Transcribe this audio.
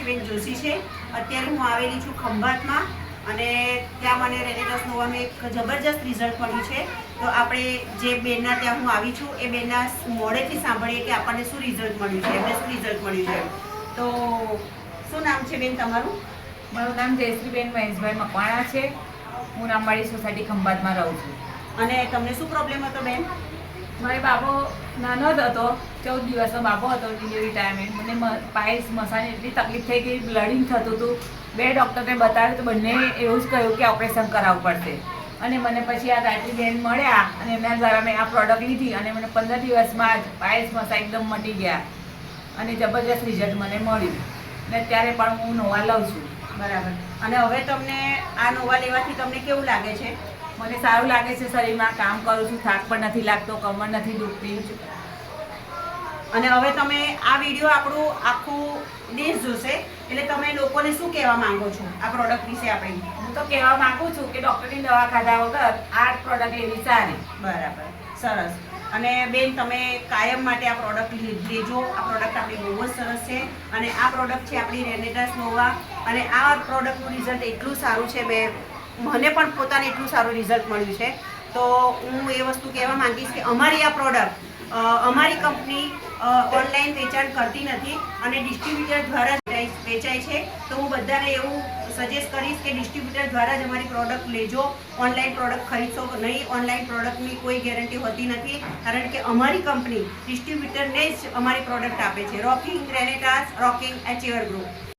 સાક્ષીબેન જોશી છે. અત્યારે હું આવેલી છું ખંભાતમાં અને ત્યાં મને રેડિટસ નોવાનું એક જબરજસ્ત રિઝલ્ટ મળ્યું છે. તો આપણે જે બેનના ત્યાં હું આવી છું એ બેનના મોડેથી સાંભળીએ કે આપણને શું રિઝલ્ટ મળ્યું છે એમને શું રિઝલ્ટ મળ્યું છે. તો શું નામ છે બેન તમારું? મારું નામ જયશ્રીબેન મહેશભાઈ મકવાણા છે. હું નામવાડી સોસાયટી ખંભાતમાં રહું છું. અને તમને શું પ્રોબ્લેમ હતો બેન? મારો બાબો નાનો જ હતો, ચૌદ દિવસનો બાબો હતો ડિલિવરી ટાઈમે મને પાયસ મસાની એટલી તકલીફ થઈ ગઈ, બ્લડિંગ થતું હતું. બે ડૉક્ટરને બતાવ્યું તો બંને એવું જ કહ્યું કે ઓપરેશન કરાવવું પડશે. અને મને પછી આ ગાયત્રી બેન મળ્યા અને એમના દ્વારા મેં આ પ્રોડક્ટ લીધી અને મને પંદર દિવસમાં જ પાયસ મસા એકદમ મટી ગયા. અને જબરજસ્ત રિઝલ્ટ મને મળ્યું. અને અત્યારે પણ હું નોવા લઉં છું. બરાબર. અને હવે તમને આ નોવા લેવાથી તમને કેવું લાગે છે? મને સારું લાગે છે શરીરમાં કામ કરું છું થાક પણ નથી લાગતો કમર નથી દુખતી. અને હવે તમે આ વીડિયો આપણું આખું દેશ જોશે એટલે તમે લોકોને શું કહેવા માંગો છો આ પ્રોડક્ટ વિશે આપણે? હું તો કહેવા માંગુ છું કે ડૉક્ટરની દવા ખાધા વગર આ પ્રોડક્ટ લેવી સારી. બરાબર સરસ. અને બેન તમે કાયમ માટે આ પ્રોડક્ટ લેજો. આ પ્રોડક્ટ આપણી બહુ જ સરસ છે. અને આ પ્રોડક્ટ છે આપણી રેનેટાસ નોવા અને આ પ્રોડક્ટનું રિઝલ્ટ એટલું સારું છે બે મને પણ પોતાને એટલું સારું રિઝલ્ટ મળ્યું છે. તો હું એ વસ્તુ કહેવા માંગીશ કે અમારી આ પ્રોડક્ટ અમારી કંપની ઓનલાઈન વેચાણ કરતી નથી અને ડિસ્ટ્રીબ્યુટર દ્વારા જ વેચાય- છે. તો હું બધાને એવું સજેસ્ટ કરીશ કે ડિસ્ટ્રીબ્યુટર દ્વારા જ અમારી પ્રોડક્ટ લેજો. ઓનલાઈન પ્રોડક્ટ ખરીદશો નહીં ઓનલાઈન પ્રોડક્ટની કોઈ ગેરંટી હોતી નથી. કારણ કે અમારી કંપની ડિસ્ટ્રીબ્યુટરને જ અમારી પ્રોડક્ટ આપે છે. રોકિંગ ગ્રેનેટાસ રોકિંગ એચિવર ગ્રુપ